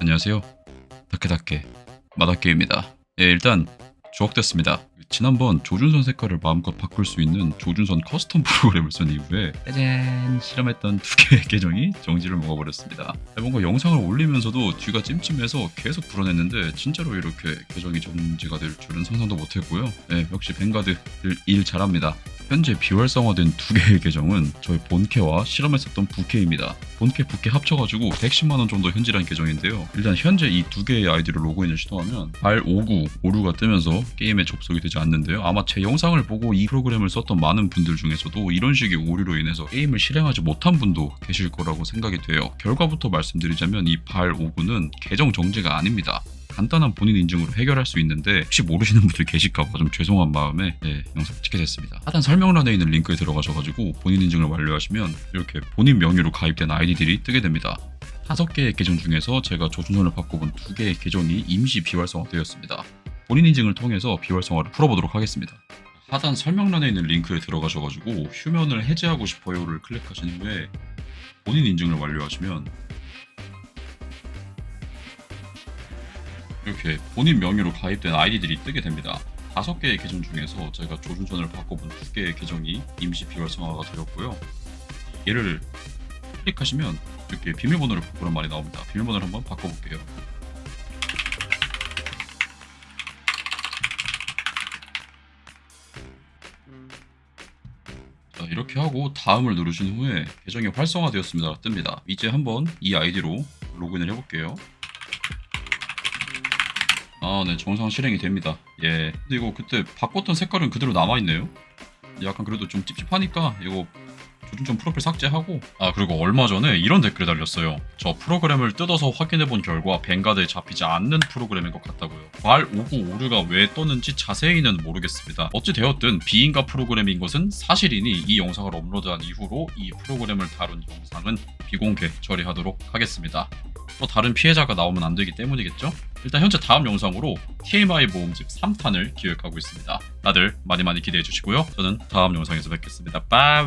안녕하세요. 다케다케 마다케입니다. 예, 일단 주옥됐습니다. 지난번 조준선 색깔을 마음껏 바꿀 수 있는 조준선 커스텀 프로그램을 쓴 이후에 짜잔 실험했던 두 개의 계정이 정지를 먹어버렸습니다. 뭔가 영상을 올리면서도 뒤가 찜찜해서 계속 불어냈는데 진짜로 이렇게 계정이 정지가 될 줄은 상상도 못했고요. 예, 역시 뱅가드 일 잘합니다. 현재 비활성화된 두 개의 계정은 저희 본캐와 실험했었던 부캐입니다. 본캐, 부캐 합쳐가지고 110만 원 정도 현질한 계정인데요. 일단 현재 이 두 개의 아이디로 로그인을 시도하면 R59 오류가 뜨면서 게임에 접속이 되지 않는데요. 아마 제 영상을 보고 이 프로그램을 썼던 많은 분들 중에서도 이런 식의 오류로 인해서 게임을 실행하지 못한 분도 계실 거라고 생각이 돼요. 결과부터 말씀드리자면 이 발59는 계정 정지가 아닙니다. 간단한 본인 인증으로 해결할 수 있는데 혹시 모르시는 분들 계실까봐 좀 죄송한 마음에 네, 영상 찍게 됐습니다. 하단 설명란에 있는 링크에 들어가셔가지고 본인 인증을 완료하시면 이렇게 본인 명의로 가입된 아이디들이 뜨게 됩니다. 다섯 개의 계정 중에서 제가 조준선을 바꿔본 두 개의 계정이 임시 비활성화되었습니다. 본인 인증을 통해서 비활성화를 풀어보도록 하겠습니다. 하단 설명란에 있는 링크에 들어가셔가지고 휴면을 해제하고 싶어요를 클릭하신 후에 본인 인증을 완료하시면 이렇게 본인 명의로 가입된 아이디들이 뜨게 됩니다. 다섯 개의 계정 중에서 제가 조준선을 바꿔본 두 개의 계정이 임시 비활성화가 되었고요. 얘를 클릭하시면 이렇게 비밀번호를 바꾸는 말이 나옵니다. 비밀번호를 한번 바꿔볼게요. 자, 이렇게 하고 다음을 누르신 후에 계정이 활성화되었습니다. 뜹니다. 이제 한번 이 아이디로 로그인을 해볼게요. 아, 네, 정상 실행이 됩니다. 예. 근데 이거 그때 바꿨던 색깔은 그대로 남아있네요. 약간 그래도 좀 찝찝하니까 이거 조준점 프로필 삭제하고 아 그리고 얼마 전에 이런 댓글 달렸어요 저 프로그램을 뜯어서 확인해본 결과 뱅가드에 잡히지 않는 프로그램인 것 같다고요 발 59 오류가 왜 떴는지 자세히는 모르겠습니다 어찌되었든 비인가 프로그램인 것은 사실이니 이 영상을 업로드한 이후로 이 프로그램을 다룬 영상은 비공개 처리하도록 하겠습니다 또 다른 피해자가 나오면 안 되기 때문이겠죠? 일단 현재 다음 영상으로 TMI 모음집 3탄을 기획하고 있습니다. 다들 많이 많이 기대해 주시고요. 저는 다음 영상에서 뵙겠습니다. 빠이